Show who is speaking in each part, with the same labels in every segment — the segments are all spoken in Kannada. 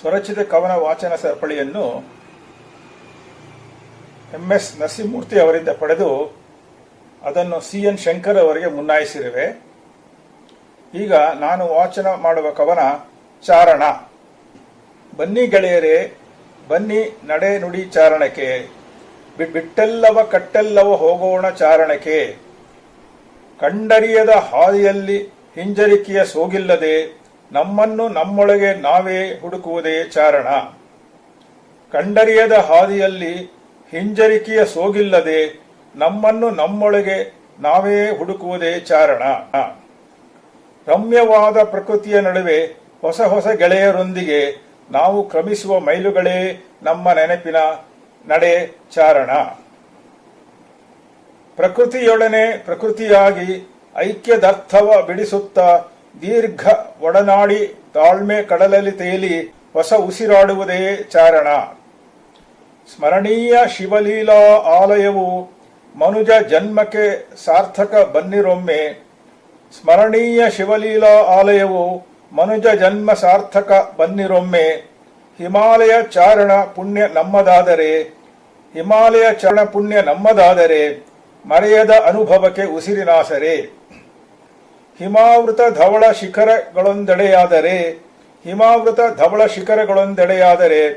Speaker 1: ಸ್ವರಚಿತ ಕವನ ವಾಚನ ಸರಪಳಿಯನ್ನು ಎಂ ಎಸ್ ನರಸಿಂಹಮೂರ್ತಿ ಅವರಿಂದ ಪಡೆದು ಅದನ್ನು ಸಿ ಎನ್ ಶಂಕರ್ ಅವರಿಗೆ ಮುನ್ನಾಯಿಸಿರುವೆ. ಈಗ ನಾನು ವಾಚನ ಮಾಡುವ ಕವನ ಚಾರಣ. ಬನ್ನಿ ಗೆಳೆಯರೇ, ಬನ್ನಿ ನಡೆ ನುಡಿ ಚಾರಣಕ್ಕೆ. ಬಿಟ್ಟೆಲ್ಲವ ಕಟ್ಟೆಲ್ಲವ ಹೋಗೋಣ ಚಾರಣಕ್ಕೆ. ಕಂಡರಿಯದ ಹಾದಿಯಲ್ಲಿ ಹಿಂಜರಿಕೆಯ ಸೋಗಿಲ್ಲದೆ ನಮ್ಮನ್ನು ನಮ್ಮೊಳಗೆ ನಾವೇ ಹುಡುಕುವುದೇ ಚಾರಣ. ಕಂಡರಿಯದ ಹಾದಿಯಲ್ಲಿ ಹಿಂಜರಿಕೆಯ ಸೋಗಿಲ್ಲದೆ ನಮ್ಮನ್ನು ನಮ್ಮೊಳಗೆ ನಾವೇ ಹುಡುಕುವುದೇ ಚಾರಣ. ರಮ್ಯವಾದ ಪ್ರಕೃತಿಯ ನಡುವೆ ಹೊಸ ಹೊಸ ಗೆಳೆಯರೊಂದಿಗೆ ನಾವು ಕ್ರಮಿಸುವ ಮೈಲುಗಳೇ ನಮ್ಮ ನೆನಪಿನ ನಡೆ ಚಾರಣ. ಪ್ರಕೃತಿಯೊಡನೆ ಪ್ರಕೃತಿಯಾಗಿ ಐಕ್ಯದರ್ಥವ ಬಿಡಿಸುತ್ತಾ ದೀರ್ಘ ಒಡನಾಡಿ ತಾಳ್ಮೆ ಕಡಲಲ್ಲಿ ತೇಲಿ ಹೊಸ ಉಸಿರಾಡುವುದೇ ಚಾರಣ. ಸ್ಮರಣೀಯ ಶಿವಲೀಲಾ ಆಲಯವು ಮನುಜ ಜನ್ಮಕ್ಕೆ ಸಾರ್ಥಕ ಬನ್ನಿರೊಮ್ಮೆ. ಸ್ಮರಣೀಯ ಶಿವಲೀಲಾ ಆಲಯವು ಮನುಜ ಜನ್ಮ ಸಾರ್ಥಕ ಬನ್ನಿರೊಮ್ಮೆ. ಹಿಮಾಲಯ ಚಾರಣ ಪುಣ್ಯ ನಮ್ಮದಾದರೆ, ಹಿಮಾಲಯ ಚರಣ ಪುಣ್ಯ ನಮ್ಮದಾದರೆ, ಮರೆಯದ ಅನುಭವಕ್ಕೆ ಉಸಿರಿನಾಸರೆ. ಹಿಮಾವೃತ ಧವಳ ಶಿಖರಗಳೊಂದೆಡೆಯಾದರೆ, ಹಿಮಾವೃತ ಧವಳ ಶಿಖರಗಳೊಂದೆಡೆಯಾದರೆ,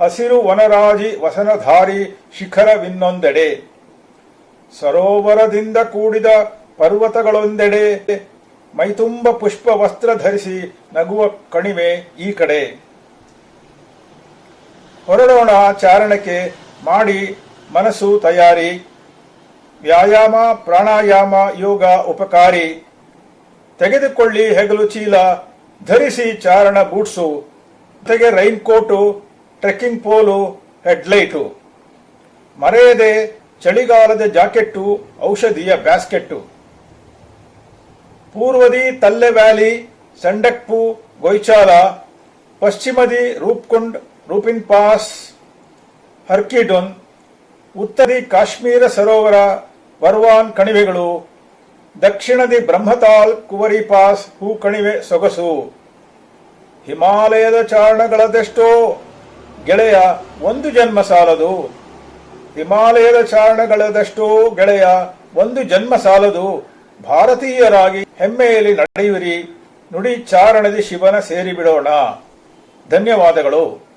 Speaker 1: ಹಸಿರು ವನರಾಜಿ ವಸನಧಾರಿ ಶಿಖರವಿನ್ನೊಂದೆಡೆ, ಸರೋವರದಿಂದ ಕೂಡಿದ ಪರ್ವತಗಳೊಂದೆಡೆ, ಮೈತುಂಬ ಪುಷ್ಪ ವಸ್ತ್ರ ಧರಿಸಿ ನಗುವ ಕಣಿವೆ ಈ ಕಡೆ. ಹೊರಡೋಣ ಚಾರಣಕ್ಕೆ ಮಾಡಿ ಮನಸ್ಸು ತಯಾರಿ. ವ್ಯಾಯಾಮ, ಪ್ರಾಣಾಯಾಮ, ಯೋಗ ಉಪಕಾರಿ. ತೆಗೆದುಕೊಳ್ಳಿ ಹೆಗಲು ಚೀಲ, ಧರಿಸಿ ಚಾರಣ ಬೂಟ್ಸು ಜೊತೆಗೆ rain coat, trekking pole headlight ಮರೆಯದೆ ಚಳಿಗಾಲದ ಜಾಕೆಟ್ಟು, ಔಷಧಿಯ ಬ್ಯಾಸ್ಕೆಟ್ಟು. ಪೂರ್ವದಿ ತಲ್ಲೆ ವ್ಯಾಲಿ, ಸಂಡಕ್ಪು ಗೊಯ್ಚಾಲ ಪಶ್ಚಿಮದಿ ರೂಪ್ಕುಂಡ್, ರೂಪಿನ್ ಪಾಸ್, ಹರ್ಕಿಡೊನ್ ಉತ್ತರಿ ಕಾಶ್ಮೀರ ಸರೋವರ ಬರ್ವಾನ್ ಕಣಿವೆಗಳು ದಕ್ಷಿಣದಿ ಬ್ರಹ್ಮತಾಲ್ ಕುವರಿ ಪಾಸ್, ಹೂ ಕಣಿವೆ ಸೊಗಸು. ಹಿಮಾಲಯದ ಚಾರಣಗಳದೆಷ್ಟೋ, ಗೆಳೆಯ ಒಂದು ಜನ್ಮ ಸಾಲದು. ಹಿಮಾಲಯದ ಚಾರಣಗಳದಷ್ಟೋ, ಗೆಳೆಯ ಒಂದು ಜನ್ಮ ಸಾಲದು. ಭಾರತೀಯರಾಗಿ ಹೆಮ್ಮೆಯಲ್ಲಿ ನಡೆಯುವಿರಿ, ನುಡಿ ಚಾರಣದಿ ಶಿವನ ಸೇರಿಬಿಡೋಣ. ಧನ್ಯವಾದಗಳು.